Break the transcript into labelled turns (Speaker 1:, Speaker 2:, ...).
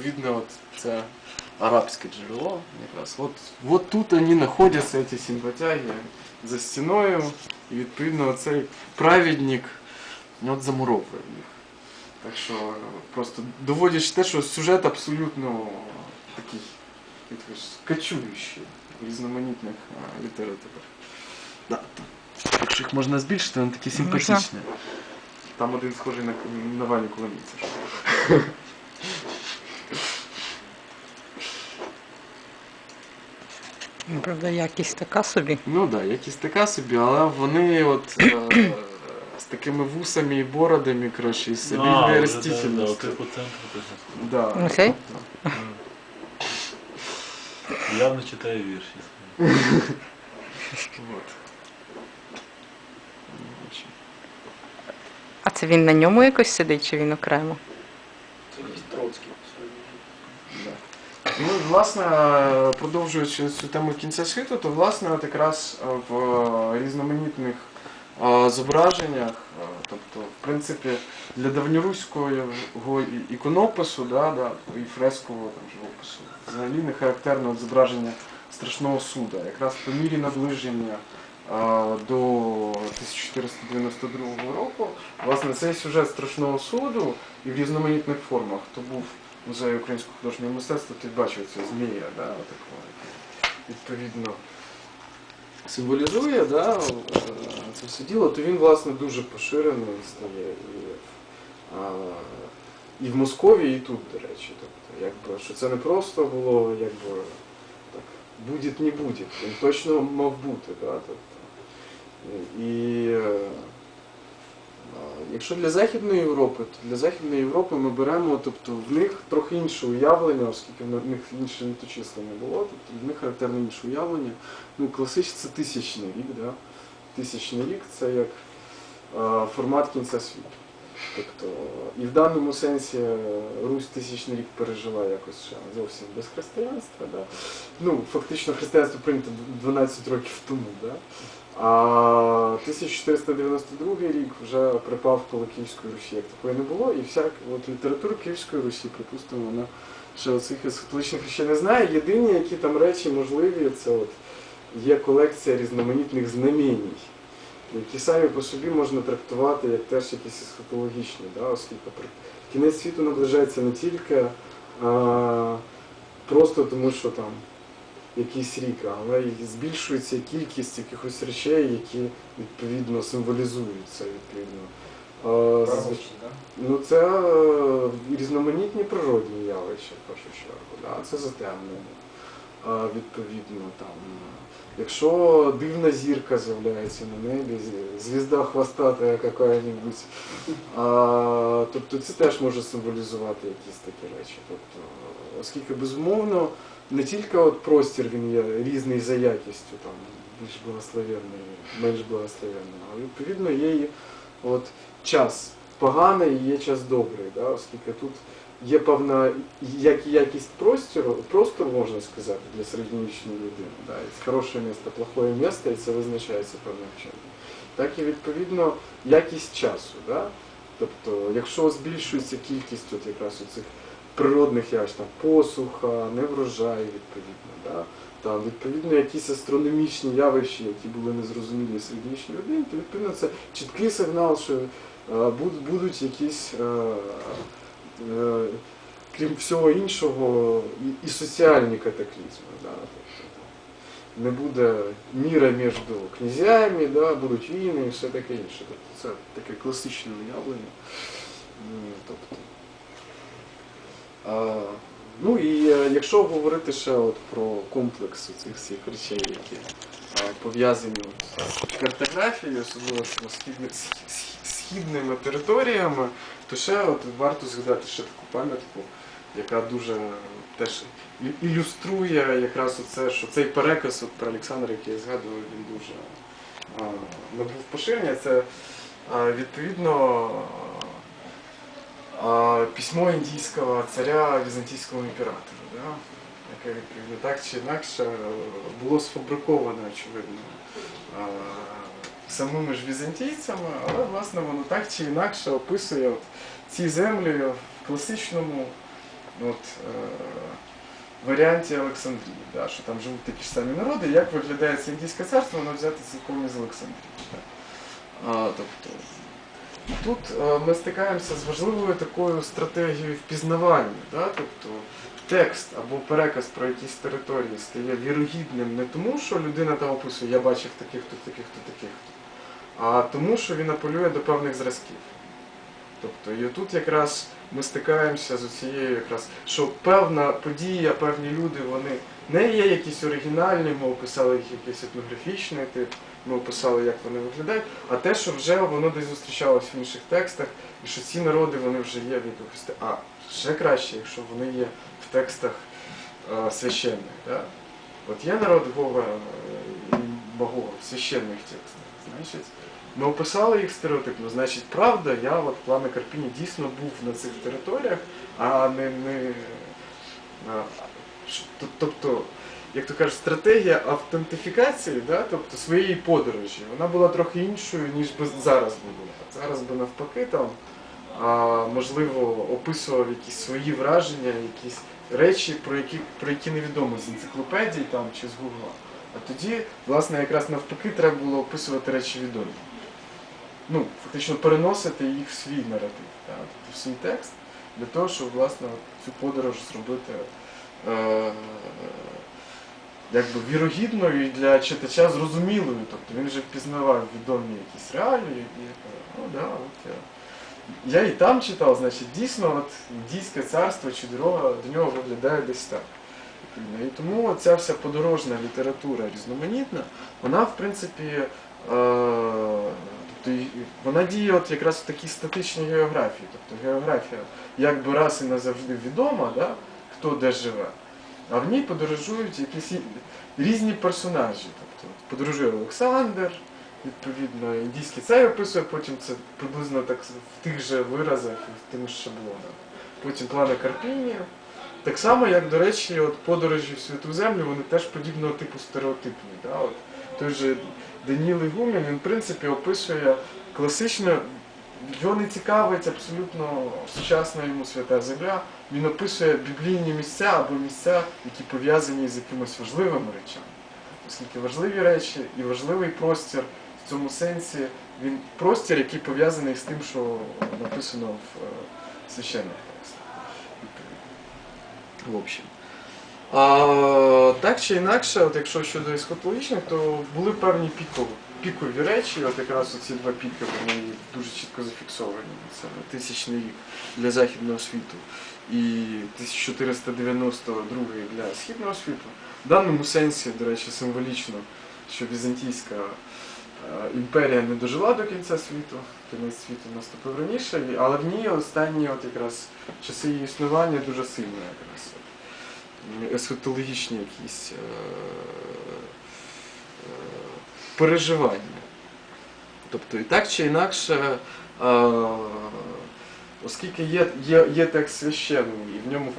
Speaker 1: відповідно, от це арабське джерело якраз. От, от тут вони знаходяться, ці симпатяги, за стіною, і відповідно цей праведник от замуровує їх. Так що просто доводиш те, що сюжет абсолютно такий в різноманітних літературах. Да. Якщо їх можна збільшити, вони такі симпатичні. Там один схожий на, на Ваню Коломійця.
Speaker 2: Правда, якість така собі.
Speaker 1: Ну так, да, якісь така собі, але вони от е, з такими вусами і бородами, коротше, і
Speaker 3: А,
Speaker 1: стабільною
Speaker 3: вже, да, да,
Speaker 1: растительністю.
Speaker 3: по центру.
Speaker 1: Да.
Speaker 2: Ну, цей?
Speaker 3: Явно читає вірші.
Speaker 1: Вот. Ну.
Speaker 2: А це він на ньому якось сидить, чи він окремо?
Speaker 4: Це якийсь Троцький.
Speaker 1: Да. Ну, власне, продовжуючи цю тему кінця світу, то власне от якраз в е, різноманітних е, зображеннях, е, тобто, в принципі, для давньоруського іконопису, да, да, і фрескового там, живопису, взагалі не характерне от зображення страшного суда. Якраз по мірі наближення до 1492 року, власне, цей сюжет страшного суду і в різноманітних формах, то був музею українського художнього мистецтва, ти бачив цього змія, да, такого, відповідно символізує да, е, це все діло, то він, власне, дуже поширеним стає і, а, і в Московії, і тут, до речі. Тобто, якби, що це не просто було, якби, так, буде не буде, він точно мав бути. Да, тобто, і е, Якщо для Західної Європи, то для Західної Європи ми беремо, тобто в них трохи інше уявлення, оскільки в них інше літочислення було, тобто в них характерне інше уявлення. Ну, класичний це тисячний рік, да? тисячний рік це як формат кінця світу. Тобто, і в даному сенсі е, Русь тисячний рік пережила якось ще зовсім без християнства. Да? Ну, фактично християнство прийнято 12 років тому. Да? А 1492 рік вже припав коло Київської Русі, як такої не було, і вся от, література Київської Русі, припустимо, вона ще оцих ескатологічних речей не знає. Єдині, які там речі можливі, це от є колекція різноманітних знамінь, які самі по собі можна трактувати як теж якісь есхатологічні, да, оскільки кінець світу наближається не тільки а, просто тому, що там якийсь рік, але збільшується кількість якихось речей, які відповідно символізуються відповідно. А, з-
Speaker 4: Пророчі, так?
Speaker 1: Ну, це е, різноманітні природні явища, в першу чергу. Да? Це затемнення. А, відповідно, там, якщо дивна зірка з'являється на небі, звізда хвостата яка-небудь, тобто це теж може символізувати якісь такі речі. Тобто, оскільки, безумовно, не тільки от простір він є різний за якістю, там, більш благословенний, менш благословенний, але відповідно є і от час поганий і є час добрий, да? оскільки тут є певна як якість простору, простору, можна сказати, для середньовічної людини. Да? І хороше місто, плохое місто, і це визначається певним чином. Так і відповідно якість часу. Да? Тобто, якщо збільшується кількість от якраз цих природних явищ, там посуха, неврожай, відповідно, да? там відповідно якісь астрономічні явища, які були незрозумілі середньовічній людині, то відповідно це чіткий сигнал, що будуть якісь, е, е, крім всього іншого, і, соціальні катаклізми. Тобто, не буде міра між князями, да? будуть війни і все таке інше. Тобто, це таке класичне уявлення. Тобто, а, ну і е, якщо говорити ще от про комплекс цих всіх речей, які пов'язані з картографією, особливо з східни- схі- схі- східними територіями, то ще от варто згадати ще таку пам'ятку, яка дуже теж ілюструє якраз оце, що цей переказ от про Олександра, який я згадував, він дуже а, набув поширення. Це а, відповідно а, письмо індійського царя візантійському імператору, да? яке відповідно так чи інакше було сфабриковано, очевидно, самими ж візантійцями, але власне воно так чи інакше описує от ці землі в класичному от, е, варіанті Олександрії, да, що там живуть такі ж самі народи, як виглядає це індійське царство, воно взяти цілком із Олександрії. Да. А, тобто, тут е, ми стикаємося з важливою такою стратегією впізнавання. Да? Тобто, текст або переказ про якісь території стає вірогідним не тому, що людина там описує, я бачив таких-то, таких-то, таких-то, а тому, що він апелює до певних зразків. Тобто, і тут якраз ми стикаємося з цією якраз, що певна подія, певні люди, вони не є якісь оригінальні, ми описали їх якийсь етнографічний тип, ми описали, як вони виглядають, а те, що вже воно десь зустрічалось в інших текстах, і що ці народи вони вже є в якихось. те- А ще краще, якщо вони є в текстах е, священних. Да? От є народ Гога е, і Богова в священних текстах. Значить, ми описали їх стереотипно, значить, правда, я от плана Карпіні дійсно був на цих територіях, а не. не тобто, як то кажуть, стратегія автентифікації, да, тобто своєї подорожі, вона була трохи іншою, ніж би зараз би була. Зараз би навпаки там, а, можливо, описував якісь свої враження, якісь речі, про які, про які невідомо з енциклопедій там, чи з Гугла. А тоді, власне, якраз навпаки треба було описувати речі відомі. Ну, фактично переносити їх в свій наратив, так, тобто в свій текст, для того, щоб власне цю подорож зробити е, якби вірогідною і для читача зрозумілою. Тобто він вже впізнавав відомі якісь реалії, і ну да, от я. Я і там читав, значить, дійсно, от індійське царство чи дорога до нього виглядає десь так. І тому ця вся подорожна література різноманітна, вона, в принципі, е, тобто, вона діє от якраз в такій статичній географії. Тобто географія якби раз і назавжди відома, да, хто де живе, а в ній подорожують якісь різні персонажі. Тобто подорожує Олександр, відповідно, індійський цар описує, потім це приблизно так в тих же виразах і в тим шаблонах. Потім плани Карпінія. Так само, як, до речі, от подорожі в Святу Землю, вони теж подібного типу стереотипні. Да? От той же Даніл Ігумен, він, в принципі, описує класично, його не цікавить абсолютно сучасна йому свята земля. Він описує біблійні місця або місця, які пов'язані з якимось важливими речами. Оскільки важливі речі і важливий простір в цьому сенсі, він простір, який пов'язаний з тим, що написано в е, священних текстах. В общем. А, так чи інакше, от якщо щодо есхатологічних, то були певні пікові, пікові речі, от якраз оці два піки вони дуже чітко зафіксовані. Це тисячний рік для західного світу і 1492 для східного світу. В даному сенсі, до речі, символічно, що візантійська е, імперія не дожила до кінця світу, кінець світу наступив раніше, але в ній останні от якраз часи її існування дуже сильно якраз есхатологічні якісь е, е, переживання. Тобто і так чи інакше, е, оскільки є, є, є текст священний, і в ньому